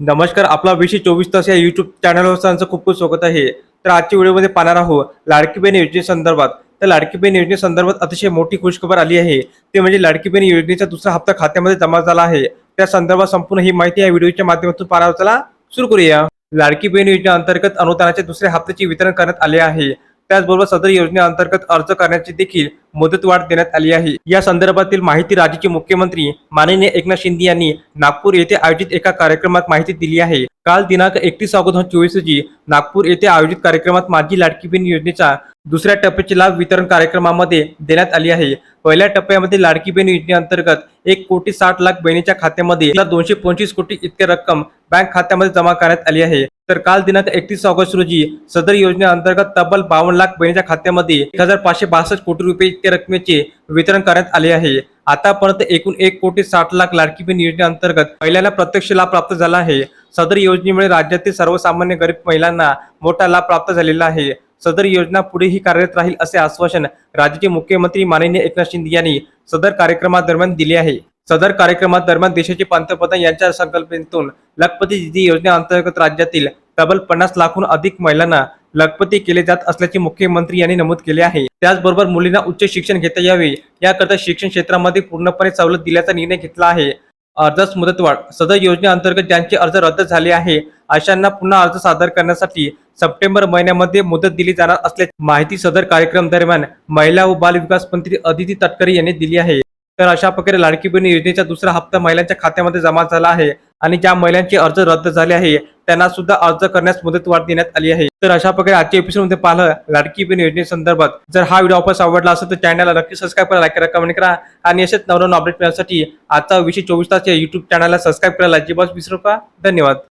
नमस्कार आपला विषय चोवीस तास या युट्यूब चॅनलवर त्यांचं खूप खूप स्वागत आहे. तर आजच्या व्हिडिओमध्ये पाहणार आहोत लाडकी बहीण योजनेसंदर्भात तर लाडकी बहीण योजनेसंदर्भात अतिशय मोठी खुशखबर आली आहे. ते म्हणजे लाडकी बहीण योजनेचा दुसरा हप्ता खात्यामध्ये जमा झाला आहे. त्या संदर्भात संपूर्ण ही माहिती या व्हिडिओच्या माध्यमातून पाहणार चला सुरू करूया. लाडकी बहीण योजनेअंतर्गत अनुदानाच्या दुसऱ्या हप्त्याचे वितरण करण्यात आले आहे. त्याचबरोबर सदर योजनेअंतर्गत अर्ज करण्याची देखील मुदतवाढ देण्यात आली आहे. या संदर्भातील माहिती राज्याचे मुख्यमंत्री माननीय एकनाथ शिंदे यांनी नागपूर येथे आयोजित एका कार्यक्रमात माहिती दिली आहे. काल दिनांक एकतीस ऑगस्ट दोन चोवीस रोजी नागपूर येथे आयोजित कार्यक्रमात माझी लाडकी बहीण योजनेचा दुसऱ्या टप्प्याचे लाभ वितरण कार्यक्रमामध्ये देण्यात आली आहे. पहिल्या टप्प्यामध्ये लाडकी बहीण योजनेअंतर्गत एक कोटी साठ लाख बहिणीच्या खात्यामध्ये दोनशे पंचवीस कोटी इतके रक्कम बँक खात्यामध्ये जमा करण्यात आली आहे. तर काल दिनांक एकतीस ऑगस्ट रोजी सदर योजनेअंतर्गत तब्बल बावन्न लाख बहिणीच्या खात्यामध्ये एक हजार पाचशे बासष्ट कोटी रुपये इतक्या रकमेचे वितरण करण्यात आले आहे. आतापर्यंत एकूण एक कोटी साठ लाख लाडकी बहीण योजनेअंतर्गत महिलांना प्रत्यक्ष लाभ प्राप्त झाला आहे. सदर योजनेमुळे राज्यातील सर्वसामान्य गरीब महिलांना मोठा लाभ प्राप्त झालेला आहे. सदर योजना पुढेही कार्यरत राहील असे आश्वासन राज्याचे मुख्यमंत्री माननीय एकनाथ शिंदे यांनी सदर कार्यक्रमादरम्यान दिले आहे. सदर कार्यक्रमात दरम्यान देशाचे पंतप्रधान यांच्या संकल्पनेतून लखपती दिदी योजनेअंतर्गत राज्यातील तब्बल पन्नास लाखहून अधिक महिलांना लखपती केले जात असल्याचे मुख्यमंत्री यांनी नमूद केले आहे. त्याचबरोबर मुलींना उच्च शिक्षण घेता यावे याकरता शिक्षण क्षेत्रामध्ये पूर्णपणे सवलत दिल्याचा निर्णय घेतला आहे. अर्जास मुदतवाढ सदर योजनेअंतर्गत ज्यांचे अर्ज रद्द झाले आहे अशांना पुन्हा अर्ज सादर करण्यासाठी सप्टेंबर महिन्यामध्ये मुदत दिली जाणार असल्याची माहिती सदर कार्यक्रम दरम्यान महिला व बाल विकास मंत्री अदिती तटकरे यांनी दिली आहे. तर अशा प्रकारे लाडकी बहीण योजनेचा दुसरा हप्ता महिलांच्या खात्यामध्ये जमा झाला आहे आणि ज्या महिलांचे अर्ज रद्द झाले आहे त्यांना सुद्धा अर्ज करण्यास मुदतवाढ देण्यात आली आहे. तर अशा प्रकारे आजच्या एपिसोडमध्ये पाहिलं लाडकी बहीण योजनेसंदर्भात जर हा व्हिडिओ आपण आवडला असेल तर चॅनलला नक्की सबस्क्राईब करा लाईक करा कमेंट करा आणि असेच नवनवीन अपडेट मिळण्यासाठी आजचा विषय चोवीस तास या युट्यूब चॅनलला सबस्क्राईब करायला अजिबात विसरू नका. धन्यवाद.